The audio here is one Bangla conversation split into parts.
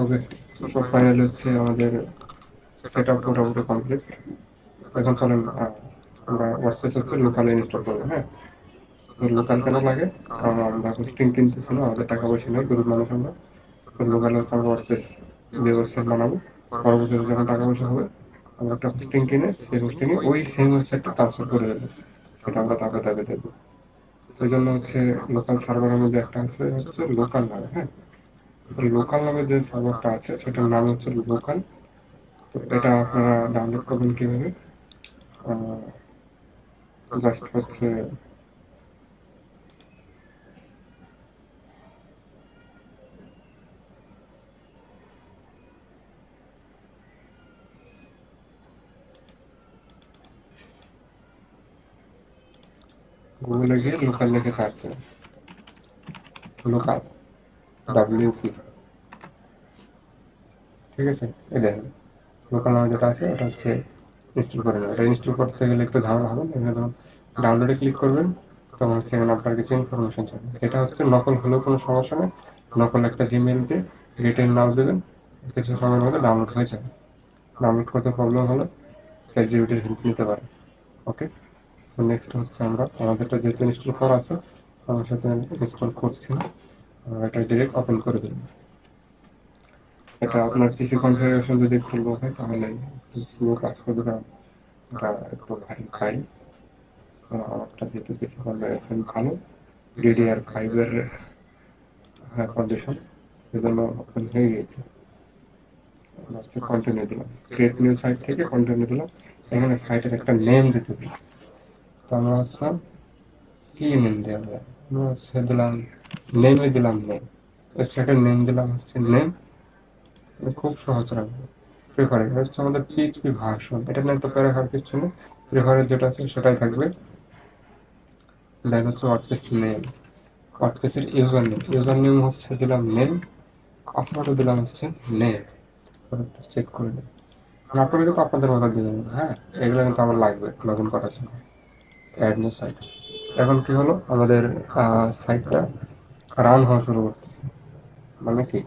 ওকে সো ফাইনাল হচ্ছে আমাদের সেট আপ মোটামুটি কমপ্লিট এখন চলেন আমরা ওয়ার্ডপ্রেস হচ্ছে লোকালে ইনস্টল করব হ্যাঁ? তো লোকাল কেন লাগে? কারণ আমরা স্ট্রিং কিনতেছি না, আমাদের টাকা পয়সা নেই, গরিব মানুষ আমরা। তো লোকালে হচ্ছে আমরা ওয়ার্ডপ্রেস দিয়ে ওয়েবসাইট বানাবো। পরবর্তীতে যখন টাকা পয়সা হবে, আমরা একটা হোস্টিং কিনে সেই হোস্টিংয়ে ওই সেম ওয়েবসাইটটা ট্রান্সফার করে দেবো, সেটা আমরা তাকে তাকে দেবো। সেই জন্য হচ্ছে লোকাল সার্ভারের মধ্যে একটা আছে, হচ্ছে লোকাল নামে হ্যাঁ? লোকাল নামে যে সার্ভারটা আছে, সেটার নাম হচ্ছে লোকাল তো এটা আপনারা ডাউনলোড করবেন কীভাবে? জাস্ট হচ্ছে গুগলে গিয়ে লোকাল লিখে সার্চ দেবেন লোকাল ডাব্লিউ পি ঠিক আছে? এই দেখেন লোকাল নামে যেটা আছে এটা হচ্ছে ইনস্টল করে নেবেন এটা ইনস্টল করতে গেলে একটু ঝামেলা হবে এখানে যখন ডাউনলোডে ক্লিক করবেন, তখন হচ্ছে এখানে আপনার কিছু ইনফরমেশন চাবে এটা হচ্ছে নকল হলেও কোনো সমস্যা নেই নকল একটা জিমেল দিয়ে রিটেন নাম দেবেন, কিছু সময়ের মধ্যে ডাউনলোড হয়ে যাবে। ডাউনলোড করতে প্রবলেম হলে চ্যাট জিবিটির হেল্প নিতে পারে ওকে সো নেক্সট হচ্ছে আমরা, আমাদেরটা যেহেতু ইনস্টল করা আছে, আমার সাথে ইনস্টল করছি না। এটা ডিরেক্ট ওপেন করে দেব এটা আপনার কনফিগারেশন যদি একটু হয়, তাহলে একটু স্লো কাজ করবে কারণ একটু ভারী খাই। আমারটা যেহেতু কনফিগারেশন ভালো ডিডিআর ফাইভের কন্ডিশন সেজন্য ওপেন হয়ে গিয়েছে। কন্টিনিউ দিলাম। ক্রিয়েট নিউ সাইট থেকে কন্টিনিউ দিলাম। এখানে সাইটের একটা নেম দিতে বলছে। তো আমরা হচ্ছে কি নেম দেওয়া যায়? হচ্ছে দিলাম নেমে দিলাম নেম ওয়েবসাইটের নেম দিলাম হচ্ছে নেম খুব সহজ রাখব। প্রেফারেন্স হচ্ছে আমাদের পিএইচপি ভার্সন এটা নিয়ে তো প্যারাখার কিছু নেই। প্রেফারেন্স যেটা আছে সেটাই থাকবে। দেন হচ্ছে ওয়ার্ডপ্রেস নেম ওয়ার্ডপ্রেসের ইউজার নেম ইউজার নেম হচ্ছে দিলাম নেম পাসওয়ার্ডও দিলাম হচ্ছে নেম চেক করে নেব আপনারা কিন্তু আপনাদের কথা দিবেন হ্যাঁ এগুলো কিন্তু আমার লাগবে লগ ইন করার জন্য। অ্যাড নিউ সাইট এখন কি হলো? আমাদের সাইটটা রান হওয়া শুরু করতেছে। মানে কি?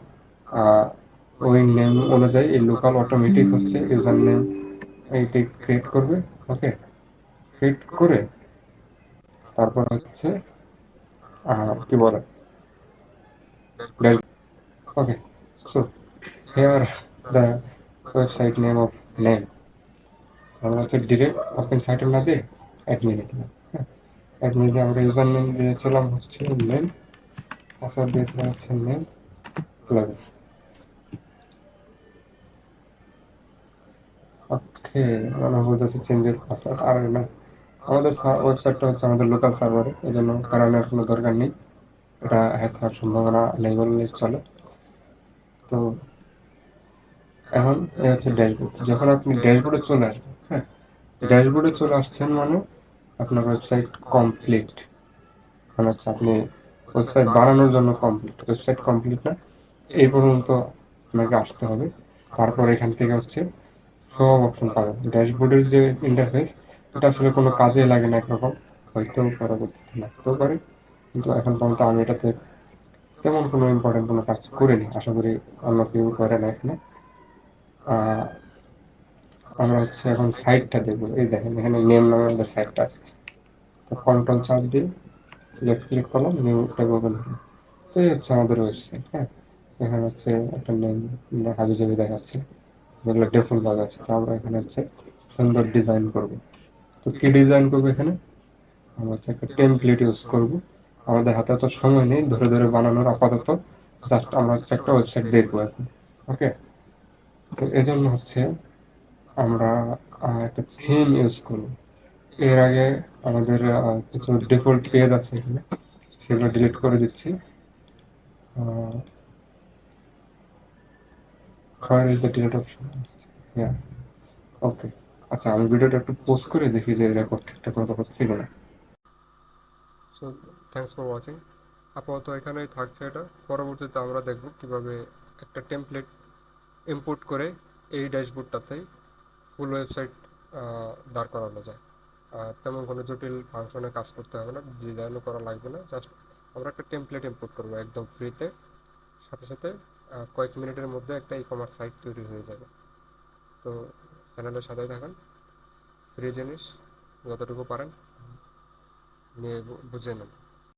ওই নেম অনুযায়ী এই লোকাল অটোমেটিক হচ্ছে ইউজার নেম এইটি ক্রিয়েট করবে ওকে ক্রিয়েট করে তারপর হচ্ছে কি বলে? Okay so here the website name of name আমরা হচ্ছে ডিরেক্ট ওপেন সাইটের না দিয়ে অ্যাডমিনে দিলাম। অ্যাডমিনে আমরা ইউজার নেম দিয়েছিলাম হচ্ছে নেম পাসওয়ার্ড দিয়েছিলাম হচ্ছে নেম লাগবে ওকে মনে বলতেছে চেঞ্জের পাসওয়ার্ড আর না আমাদের ওয়েবসাইটটা হচ্ছে আমাদের লোকাল সার্ভারে এই জন্য কারণের কোনো দরকার নেই। এটা হ্যাক হওয়ার সম্ভাবনা নেই বললে চলে। তো এখন এই হচ্ছে ড্যাশবোর্ড যখন আপনি ড্যাশবোর্ডে চলে আসবেন হ্যাঁ ড্যাশবোর্ডে চলে আসছেন মানে আপনার ওয়েবসাইট কমপ্লিট মানে হচ্ছে আপনি ওয়েবসাইট বানানোর জন্য কমপ্লিট ওয়েবসাইট কমপ্লিট না, এই পর্যন্ত আপনাকে আসতে হবে। তারপর এখান থেকে হচ্ছে সব অপশন পাবেন। ড্যাশবোর্ডের যে ইন্টারফেস এটা আসলে কোনো কাজে লাগে না একরকম। হয়তো পরবর্তীতে লাগতেও পারে। কিন্তু এখন পর্যন্ত আমি এটাতে তেমন কোনো ইম্পর্টেন্ট কোনো কাজ করিনি। আশা করি অন্য কেউ করে না এখানে। আমরা হচ্ছে এখন সাইটটা দেখব। এই দেখেন, এখানে নেম নামে আমাদের সাইটটা আছে। তো কন্ট্রোল চাপ দিয়ে লেফট ক্লিক করলাম নিউ ট্যাব ওপেন হলো। তো এই হচ্ছে আমাদের ওয়েবসাইট হ্যাঁ? এখানে হচ্ছে একটা নেম হাবি জাবি দেখাচ্ছে, যেগুলো ডিফল্ট ভাগ আছে। তো আমরা এখানে হচ্ছে সুন্দর ডিজাইন করব। তো কি ডিজাইন করব এখানে? আমরা হচ্ছে একটা টেমপ্লেট ইউজ করব। আমাদের হাতে তো সময় নেই, ধরে ধরে বানানোর আপাতত। জাস্ট আমরা হচ্ছে একটা ওয়েবসাইট দেখব এখন ওকে তো এজন্য হচ্ছে আমরা একটা থিম ইউজ করব এর আগে আমাদের কিছু ডিফল্ট পেজ আছে এখানে, সেগুলো ডিলিট করে দিচ্ছি। Where is the delete option? Yeah. আচ্ছা আমি ভিডিওটা একটু পোস্ট করে দেখি যে রেকর্ড ঠিকঠাক মতো হচ্ছে কিনা। সো থ্যাংকস ফর ওয়াচিং আপাতত এখানেই থাকছে এটা। পরবর্তীতে আমরা দেখব কীভাবে একটা টেমপ্লেট ইম্পোর্ট করে এই ড্যাশবোর্ডটাতেই ফুল ওয়েবসাইট দাঁড় করানো যায়। তেমন কোনো জটিল ফাংশনে কাজ করতে হবে না ডিজাইনও করা লাগবে না জাস্ট আমরা একটা টেমপ্লেট ইম্পোর্ট করব একদম ফ্রিতে সাথে সাথে কয়েক মিনিটের মধ্যে একটা ই কমার্স সাইট তৈরি হয়ে যাবে। তো চ্যানেলের সাথেই থাকেন। ফ্রি জিনিস, যতটুকু পারেন, নিয়ে বুঝে নেন।